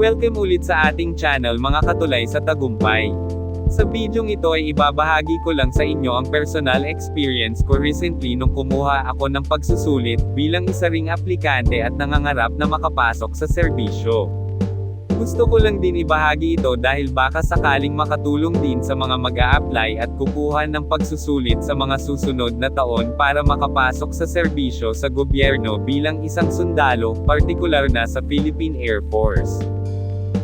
Welcome ulit sa ating channel mga katulay sa tagumpay. Sa bidyong ito ay ibabahagi ko lang sa inyo ang personal experience ko recently nung kumuha ako ng pagsusulit bilang isa ring aplikante at nangangarap na makapasok sa serbisyo. Gusto ko lang din ibahagi ito dahil baka sakaling makatulong din sa mga mag apply at kukuha ng pagsusulit sa mga susunod na taon para makapasok sa serbisyo sa gobyerno bilang isang sundalo, partikular na sa Philippine Air Force.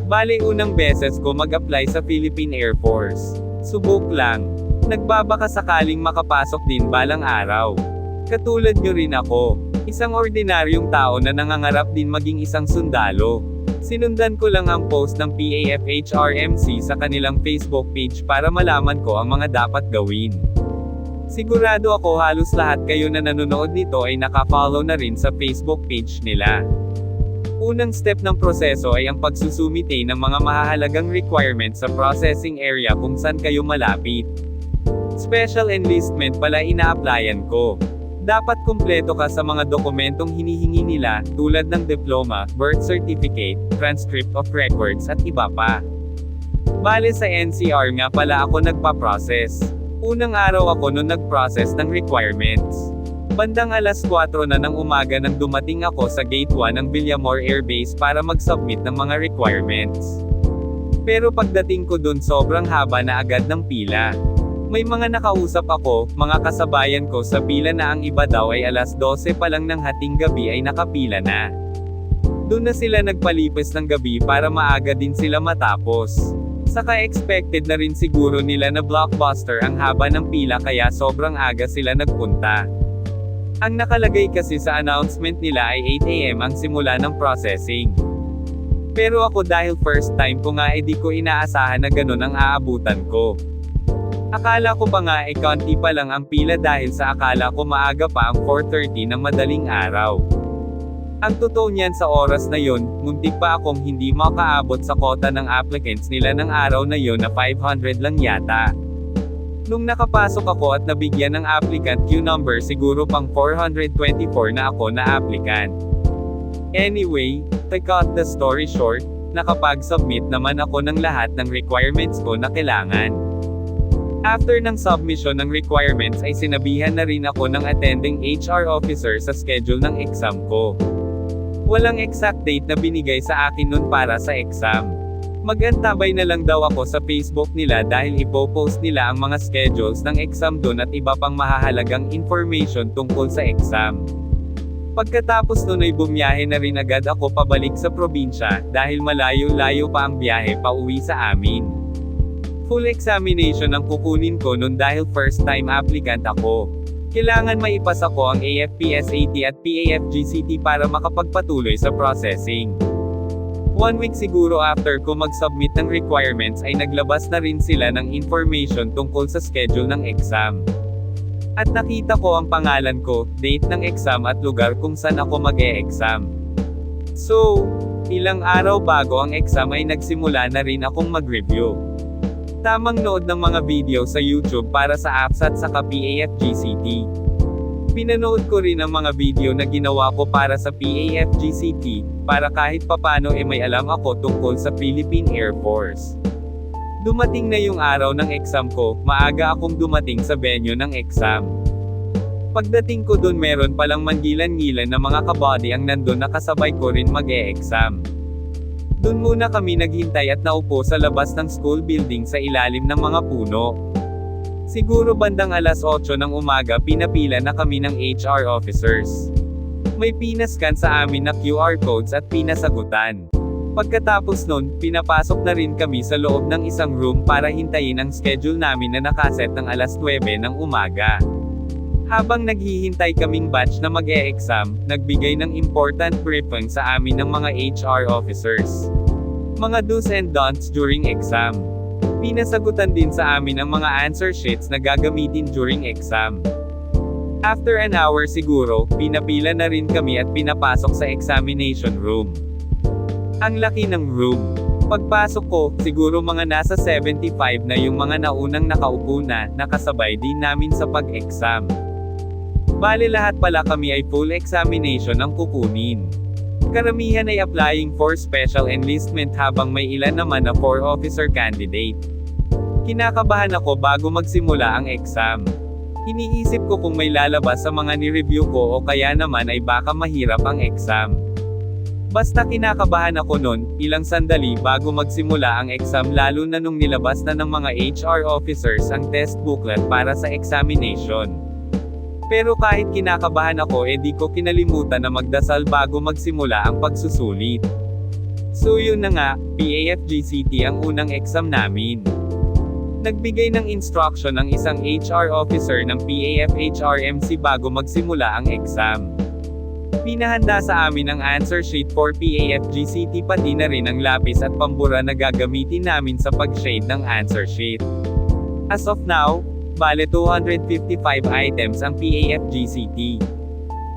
Bale unang beses ko mag-apply sa Philippine Air Force. Subok lang. Nagbabaka sakaling makapasok din balang araw. Katulad nyo rin ako. Isang ordinaryong tao na nangangarap din maging isang sundalo. Sinundan ko lang ang post ng PAFHRMC sa kanilang Facebook page para malaman ko ang mga dapat gawin. Sigurado ako halos lahat kayo na nanonood nito ay nakafollow na rin sa Facebook page nila. Unang step ng proseso ay ang pagsusumite ng mga mahahalagang requirements sa processing area kung saan kayo malapit. Special enlistment pala ina-applyan ko. Dapat kumpleto ka sa mga dokumentong hinihingi nila, tulad ng diploma, birth certificate, transcript of records at iba pa. Bale sa NCR nga pala ako nagpa-process. Unang araw ako nung nag-process ng requirements. Bandang alas 4 na ng umaga nang dumating ako sa Gate 1 ng Villamor Air Base para mag-submit ng mga requirements. Pero pagdating ko dun sobrang haba na agad ng pila. May mga nakausap ako, mga kasabayan ko sa pila na ang iba daw ay alas 12 pa lang ng hating gabi ay nakapila na. Doon na sila nagpalipas ng gabi para maaga din sila matapos. Saka expected na rin siguro nila na blockbuster ang haba ng pila kaya sobrang aga sila nagpunta. Ang nakalagay kasi sa announcement nila ay 8am ang simula ng processing. Pero ako dahil first time ko nga edi ko inaasahan na ganun ang aabutan ko. Akala ko pa nga e konti pa lang ang pila dahil sa akala ko maaga pa ang 4.30 ng madaling araw. Ang totoo niyan sa oras na yon, muntik pa akong hindi makaabot sa kota ng applicants nila ng araw na yon na 500 lang yata. Nung nakapasok ako at nabigyan ng applicant queue number siguro pang 424 na ako na applicant. Anyway, to cut the story short, nakapag-submit naman ako ng lahat ng requirements ko na kailangan. After ng submission ng requirements ay sinabihan na rin ako ng attending HR officer sa schedule ng exam ko. Walang exact date na binigay sa akin nun para sa exam. Magantabay na lang daw ako sa Facebook nila dahil ipopost nila ang mga schedules ng exam doon at iba pang mahahalagang information tungkol sa exam. Pagkatapos nun ay bumiyahe na rin agad ako pabalik sa probinsya, dahil malayo-layo pa ang biyahe pa uwi sa amin. Full examination ang kukunin ko nun dahil first time applicant ako. Kailangan maipasa ko ang AFPSAT at PAFGCT para makapagpatuloy sa processing. One week siguro after ko mag-submit ng requirements ay naglabas na rin sila ng information tungkol sa schedule ng exam. At nakita ko ang pangalan ko, date ng exam at lugar kung saan ako mag-e-exam. So, ilang araw bago ang exam ay nagsimula na rin akong mag-review. Tamang nood ng mga video sa YouTube para sa apps at sa PAFGCT. Pinanood ko rin ang mga video na ginawa ko para sa PAFGCT, para kahit papano e may alam ako tungkol sa Philippine Air Force. Dumating na yung araw ng exam ko, maaga akong dumating sa venue ng exam. Pagdating ko dun meron palang mangilan-ngilan na mga kabady ang nandun nakasabay ko rin mag-e-exam. Dun muna kami naghintay at naupo sa labas ng school building sa ilalim ng mga puno. Siguro bandang alas 8 ng umaga pinapila na kami ng HR officers. May pinascan sa amin na QR codes at pinasagutan. Pagkatapos nun, pinapasok na rin kami sa loob ng isang room para hintayin ang schedule namin na nakaset ng alas 9 ng umaga. Habang naghihintay kaming batch na mag-e-exam, nagbigay ng important briefing sa amin ng mga HR officers. Mga do's and don'ts during exam. Pinasagutan din sa amin ang mga answer sheets na gagamitin during exam. After an hour siguro, pinapila na rin kami at pinapasok sa examination room. Ang laki ng room. Pagpasok ko, siguro mga nasa 75 na yung mga naunang nakaupo na, nakasabay din namin sa pag-exam. Bale lahat pala kami ay full examination ang kukunin. Karamihan ay applying for special enlistment habang may ilan naman na for officer candidate. Kinakabahan ako bago magsimula ang exam. Iniisip ko kung may lalabas sa mga ni-review ko o kaya naman ay baka mahirap ang exam. Basta kinakabahan ako nun, ilang sandali bago magsimula ang exam lalo na nung nilabas na ng mga HR officers ang test booklet para sa examination. Pero kahit kinakabahan ako eh di ko kinalimutan na magdasal bago magsimula ang pagsusulit. So yun na nga, PAFGCT ang unang exam namin. Nagbigay ng instruction ang isang HR officer ng PAF-HRMC bago magsimula ang exam. Pinahanda sa amin ang answer sheet for PAFGCT pati na rin ang lapis at pambura na gagamitin namin sa pag-shade ng answer sheet. As of now, bale 255 items ang PAFGCT.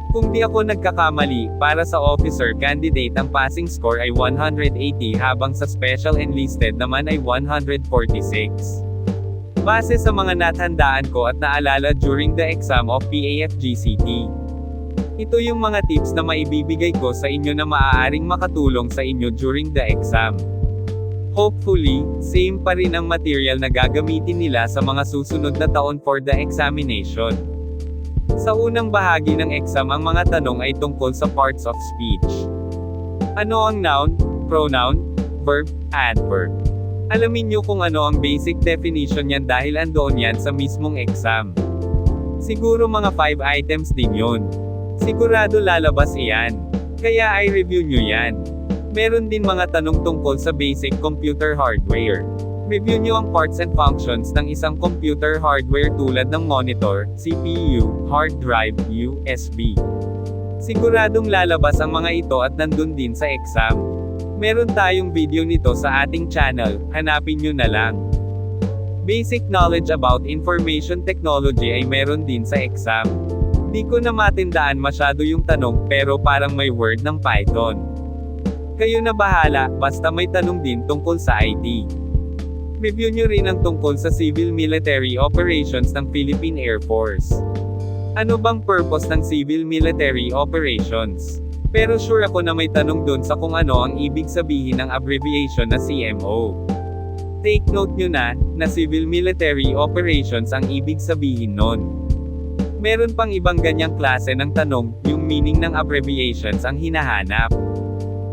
Kung di ako nagkakamali, para sa officer candidate ang passing score ay 180 habang sa special enlisted naman ay 146. Base sa mga natandaan ko at naalala during the exam of PAFGCT. Ito yung mga tips na maibibigay ko sa inyo na maaaring makatulong sa inyo during the exam. Hopefully, same pa rin ang material na gagamitin nila sa mga susunod na taon for the examination. Sa unang bahagi ng exam ang mga tanong ay tungkol sa parts of speech. Ano ang noun, pronoun, verb, adverb? Alamin nyo kung ano ang basic definition yan dahil andoon yan sa mismong exam. Siguro mga 5 items din yun. Sigurado lalabas iyan. Kaya ay review nyo yan. Meron din mga tanong tungkol sa basic computer hardware. Review nyo ang parts and functions ng isang computer hardware tulad ng monitor, CPU, hard drive, USB. Siguradong lalabas ang mga ito at nandun din sa exam. Meron tayong video nito sa ating channel, hanapin nyo na lang. Basic knowledge about information technology ay meron din sa exam. Di ko na matindaan masyado yung tanong pero parang may word ng Python. Kayo na bahala, basta may tanong din tungkol sa IT. Review nyo rin ang tungkol sa civil military operations ng Philippine Air Force. Ano bang purpose ng civil military operations? Pero sure ako na may tanong dun sa kung ano ang ibig sabihin ng abbreviation na CMO. Take note nyo na, na civil military operations ang ibig sabihin nun. Meron pang ibang ganyang klase ng tanong, yung meaning ng abbreviations ang hinahanap.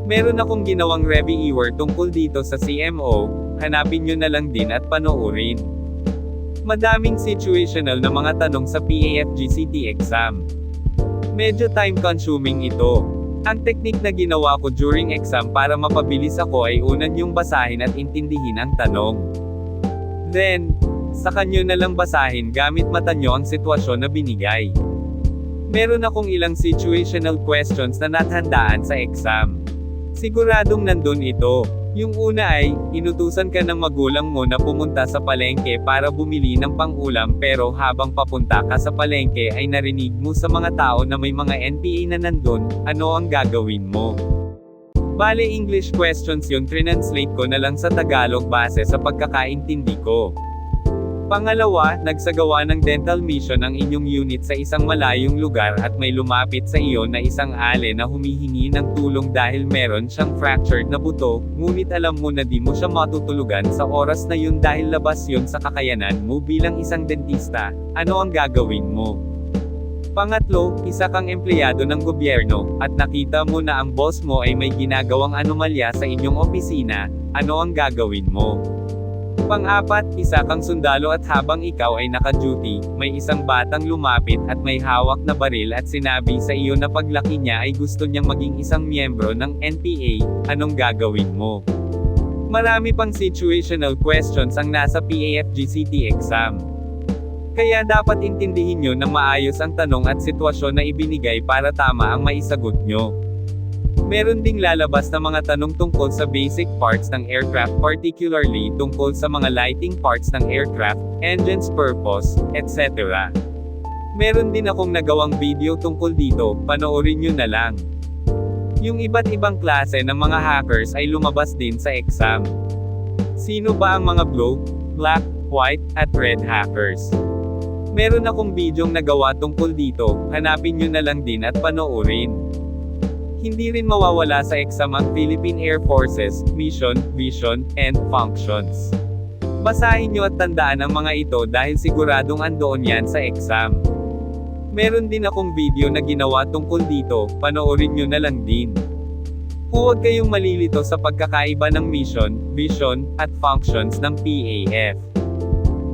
Meron akong ginawang reviewer tungkol dito sa CMO, hanapin nyo na lang din at panoorin. Madaming situational na mga tanong sa PAFGCT exam. Medyo time consuming ito. Ang technique na ginawa ko during exam para mapabilis ako ay unan yung basahin at intindihin ang tanong. Then, sa kanyo na lang basahin gamit mata nyo ang sitwasyon na binigay. Meron akong ilang situational questions na nathandaan sa exam. Siguradong nandun ito. Yung una ay, inutusan ka ng magulang mo na pumunta sa palengke para bumili ng pangulam pero habang papunta ka sa palengke ay narinig mo sa mga tao na may mga NPA na nandun, ano ang gagawin mo? Bale English questions yun translate ko na lang sa Tagalog base sa pagkakaintindi ko. Pangalawa, nagsagawa ng dental mission ang inyong unit sa isang malayong lugar at may lumapit sa iyo na isang ale na humihingi ng tulong dahil meron siyang fractured na buto, ngunit alam mo na di mo siya matutulugan sa oras na yun dahil labas yun sa kakayanan mo bilang isang dentista, ano ang gagawin mo? Pangatlo, isa kang empleyado ng gobyerno, at nakita mo na ang boss mo ay may ginagawang anomalya sa inyong opisina, ano ang gagawin mo? Pang-apat, isa kang sundalo at habang ikaw ay naka-duty, may isang batang lumapit at may hawak na baril at sinabi sa iyo na paglaki niya ay gusto niyang maging isang miyembro ng NPA, anong gagawin mo? Marami pang situational questions ang nasa PAFGCT exam. Kaya dapat intindihin nyo na maayos ang tanong at sitwasyon na ibinigay para tama ang maisagot nyo. Meron ding lalabas na mga tanong tungkol sa basic parts ng aircraft particularly tungkol sa mga lighting parts ng aircraft, engines purpose, etc. Meron din akong nagawang video tungkol dito, panoorin nyo na lang. Yung iba't ibang klase ng mga hackers ay lumabas din sa exam. Sino ba ang mga blue, black, white, at red hackers? Meron akong bidyong nagawa tungkol dito, hanapin nyo na lang din at panoorin. Hindi rin mawawala sa exam ang Philippine Air Forces, mission, vision, and functions. Basahin nyo at tandaan ang mga ito dahil siguradong andoon yan sa exam. Meron din akong video na ginawa tungkol dito, panoorin nyo na lang din. Huwag kayong malilito sa pagkakaiba ng mission, vision, at functions ng PAF.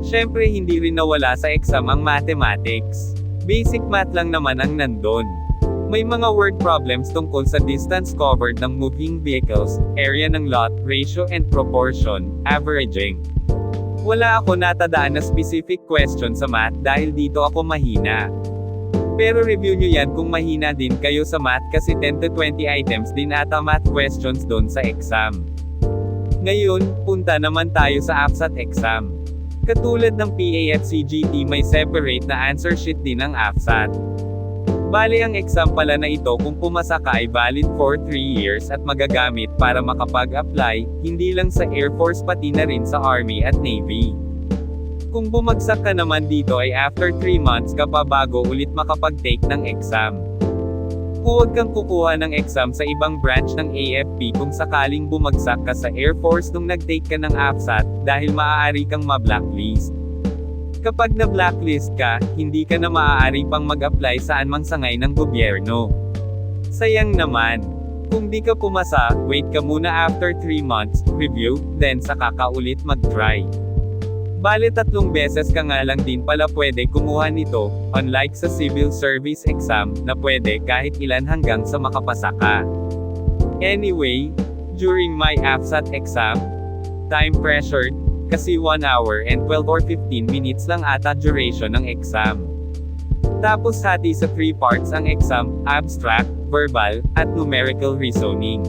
Siyempre hindi rin nawala sa exam ang mathematics. Basic math lang naman ang nandon. May mga word problems tungkol sa distance covered ng moving vehicles, area ng lot, ratio and proportion, averaging. Wala ako natadaan na specific question sa math dahil dito ako mahina. Pero review nyo yan kung mahina din kayo sa math kasi 10 to 20 items din ata math questions doon sa exam. Ngayon, punta naman tayo sa AFSAT exam. Katulad ng PAFCGT may separate na answer sheet din ang AFSAT. Bali ang exam pala na ito kung pumasa ka ay valid for 3 years at magagamit para makapag-apply, hindi lang sa Air Force pati na rin sa Army at Navy. Kung bumagsak ka naman dito ay after 3 months ka pa bago ulit makapag-take ng exam. Huwag kang kukuha ng exam sa ibang branch ng AFP kung sakaling bumagsak ka sa Air Force nung nag-take ka ng AFSAT, dahil maaari kang ma-blacklist. Kapag na-blacklist ka, hindi ka na maaari pang mag-apply saan mang sangay ng gobyerno. Sayang naman. Kung di ka pumasa, wait ka muna after 3 months, review, then saka ka ulit mag-try. Bale tatlong beses ka nga lang din pala pwede kumuha nito, unlike sa civil service exam, na pwede kahit ilan hanggang sa makapasa ka. Anyway, during my AFSAT exam, time pressured, kasi 1 hour and 12 or 15 minutes lang ata duration ng exam. Tapos hati sa 3 parts ang exam, abstract, verbal, at numerical reasoning.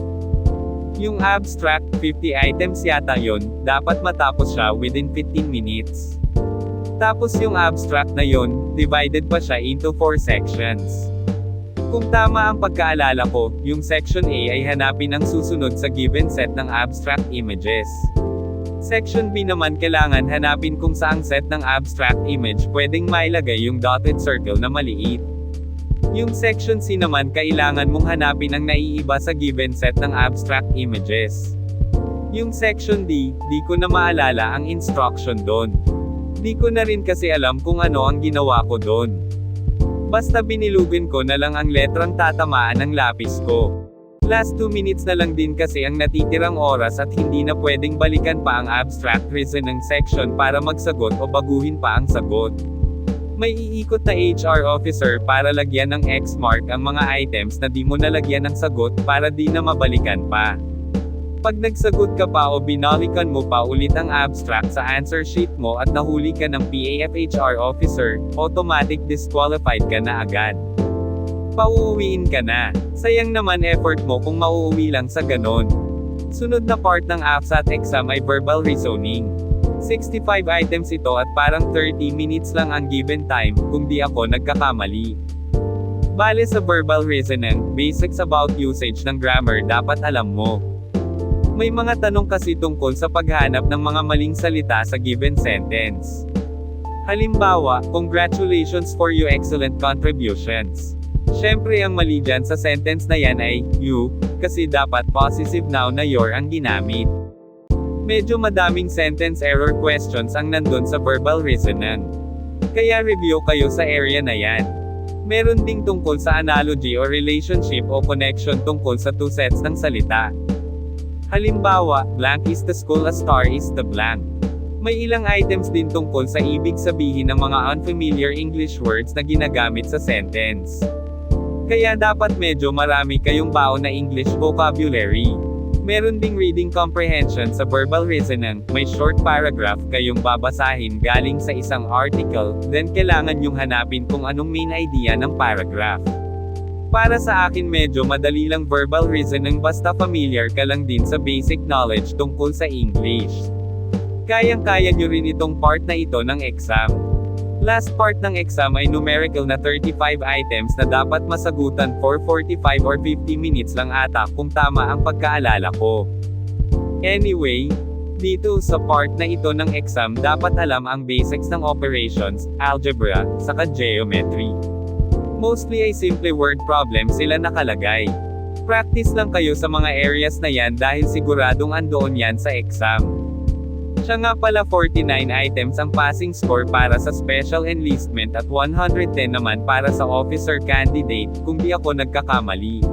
Yung abstract, 50 items yata yon, dapat matapos siya within 15 minutes. Tapos yung abstract na yon, divided pa siya into 4 sections. Kung tama ang pagkaalala ko, yung section A ay hanapin ang susunod sa given set ng abstract images. Section B naman kailangan hanapin kung saang set ng abstract image pwedeng mailagay yung dotted circle na maliit. Yung section C naman kailangan mong hanapin ang naiiba sa given set ng abstract images. Yung section D, di ko na maalala ang instruction doon. Di ko na rin kasi alam kung ano ang ginawa ko doon. Basta binilugin ko na lang ang letrang tatamaan ng lapis ko. Last 2 minutes na lang din kasi ang natitirang oras at hindi na pwedeng balikan pa ang abstract reasoning section para magsagot o baguhin pa ang sagot. May iikot na HR officer para lagyan ng X mark ang mga items na di mo nalagyan ng sagot para di na mabalikan pa. Pag nagsagot ka pa o binalikan mo pa ulit ang abstract sa answer sheet mo at nahuli ka ng PAF HR officer, automatic disqualified ka na agad pauuwiin ka na. Sayang naman effort mo kung mauuwi lang sa ganon. Sunod na part ng AFSAT exam ay verbal reasoning. 65 items ito at parang 30 minutes lang ang given time, kung di ako nagkakamali. Bale sa verbal reasoning, basics about usage ng grammar dapat alam mo. May mga tanong kasi tungkol sa paghanap ng mga maling salita sa given sentence. Halimbawa, congratulations for your excellent contributions. Siyempre ang mali dyan sa sentence na yan ay, you, kasi dapat possessive noun na your ang ginamit. Medyo madaming sentence error questions ang nandun sa verbal reasoning. Kaya review kayo sa area na yan. Meron ding tungkol sa analogy o relationship o connection tungkol sa two sets ng salita. Halimbawa, blank is the school a star is the blank. May ilang items din tungkol sa ibig sabihin ng mga unfamiliar English words na ginagamit sa sentence. Kaya dapat medyo marami kayong baon na English vocabulary. Meron ding reading comprehension sa verbal reasoning, may short paragraph kayong babasahin galing sa isang article, then kailangan yung hanapin kung anong main idea ng paragraph. Para sa akin medyo madali lang verbal reasoning basta familiar ka lang din sa basic knowledge tungkol sa English. Kayang-kaya nyo rin itong part na ito ng exam. Last part ng exam ay numerical na 35 items na dapat masagutan for 45 or 50 minutes lang ata kung tama ang pagkaalala ko. Anyway, dito sa part na ito ng exam dapat alam ang basics ng operations, algebra, saka geometry. Mostly ay simple word problem sila nakalagay. Mag-practice lang kayo sa mga areas na yan dahil siguradong andoon yan sa exam. Siya nga pala 49 items ang passing score para sa special enlistment at 110 naman para sa officer candidate, kung di ako nagkakamali.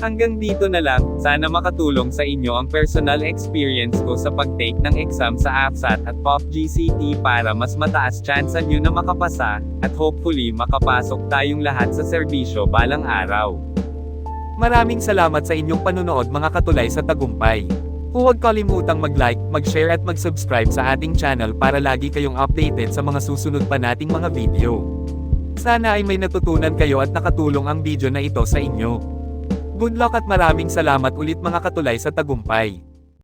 Hanggang dito na lang, sana makatulong sa inyo ang personal experience ko sa pag-take ng exam sa AFSAT at POP-GCT para mas mataas chance nyo na makapasa, at hopefully makapasok tayong lahat sa serbisyo balang araw. Maraming salamat sa inyong panunood mga katulay sa tagumpay. Huwag kalimutang mag-like, mag-share at mag-subscribe sa ating channel para lagi kayong updated sa mga susunod pa nating mga video. Sana ay may natutunan kayo at nakatulong ang video na ito sa inyo. Good luck at maraming salamat ulit mga katulay sa tagumpay.